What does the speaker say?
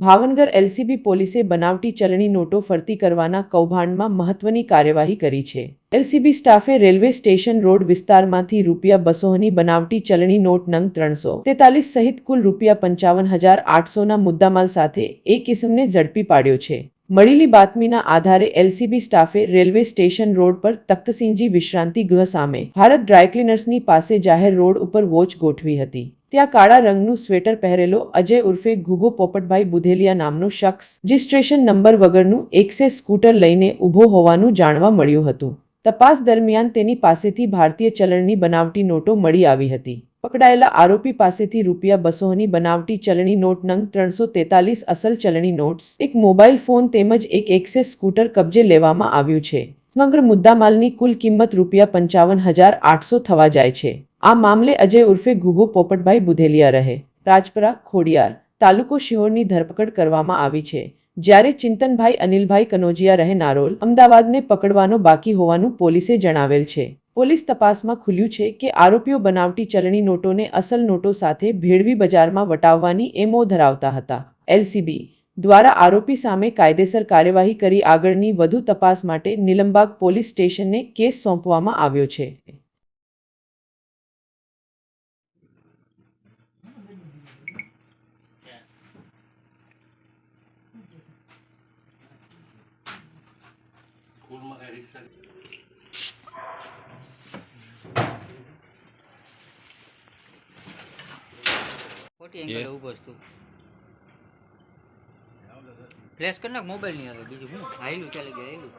Bhavnagar LCB પોલીસે બનાવટી ચલણી નોટો ફરતી કરવાના કૌભાંડમાં મહત્વની કાર્યવાહી કરી છે. એલસીબી સ્ટાફે રેલવે સ્ટેશન રોડ વિસ્તારમાંથી રૂપિયા બસોની બનાવટી ચલણી નોટ નંગ ત્રણસો તેતાલીસ સહિત કુલ રૂપિયા પંચાવન હજાર આઠસોના મુદ્દામાલ સાથે એક કિસ્મને ઝડપી પાડ્યો છે. મળેલી બાતમીના આધારે એલસીબી સ્ટાફે રેલવે સ્ટેશન રોડ પર તખ્તસિંહજી વિશ્રાંતિ ગૃહ સામે ભારત ડ્રાયક્લીનર્સની પાસે જાહેર રોડ ઉપર વોચ ગોઠવી હતી. ત્યાં કાળા રંગનું સ્વેટર પહેરેલો અજય ઉર્ફે ઘુગો પોપટભાઈ બુધેલિયા નામનો શખ્સ, રજિસ્ટ્રેશન નંબર વગરનું એક્સેસ સ્કૂટર લઈને ઊભો હોવાનું જાણવા મળ્યું હતું. તપાસ દરમિયાન તેની પાસેથી ભારતીય ચલણની બનાવટી નોટો મળી આવી હતી. પકડાયેલા આરોપી પાસેથી રૂપિયા બસોની બનાવટી ચલણી નોટ નંગ ત્રણસો તેતાલીસ અસલ ચલણી નોટ્સ, એક મોબાઈલ ફોન તેમજ એક એક્સેસ સ્કૂટર કબજે લેવામાં આવ્યું છે. સમગ્ર મુદ્દામાલની કુલ કિંમત રૂપિયા પંચાવન હજાર આઠસો થવા જાય છે. આ મામલે અજય ઉર્ફે ઘુગો પોપટભાઈ બુધેલિયા રહે. રાજપરા, ખોડિયાર, તાલુકો શિહોરની ધરપકડ કરવામાં આવી છે. જ્યારે ચિંતનભાઈ, અનિલભાઈ કનોજિયા રહે નારોલ, અમદાવાદને પકડવાનો બાકી હોવાનું પોલીસે જણાવેલ છે. પોલીસ તપાસમાં ખુલ્યું છે કે આરોપીઓ બનાવટી ચલણી નોટોને અસલ નોટો સાથે ભેળવી બજારમાં વટાવવાની એમો ધરાવતા હતા. એલસીબી દ્વારા આરોપી સામે કાયદેસર કાર્યવાહી કરી આગળની વધુ તપાસ માટે નિલંબાગ પોલીસ સ્ટેશનને કેસ સોંપવામાં આવ્યો છે. સ્કૂલમાં કઈ રિક્ષા ખોટી એંગલે ઊભો છું ફ્લેશ કરી નાખ મોબાઈલ નહીં આવે બીજું હું? હાઈલું ચાલી ગયું હાઈલું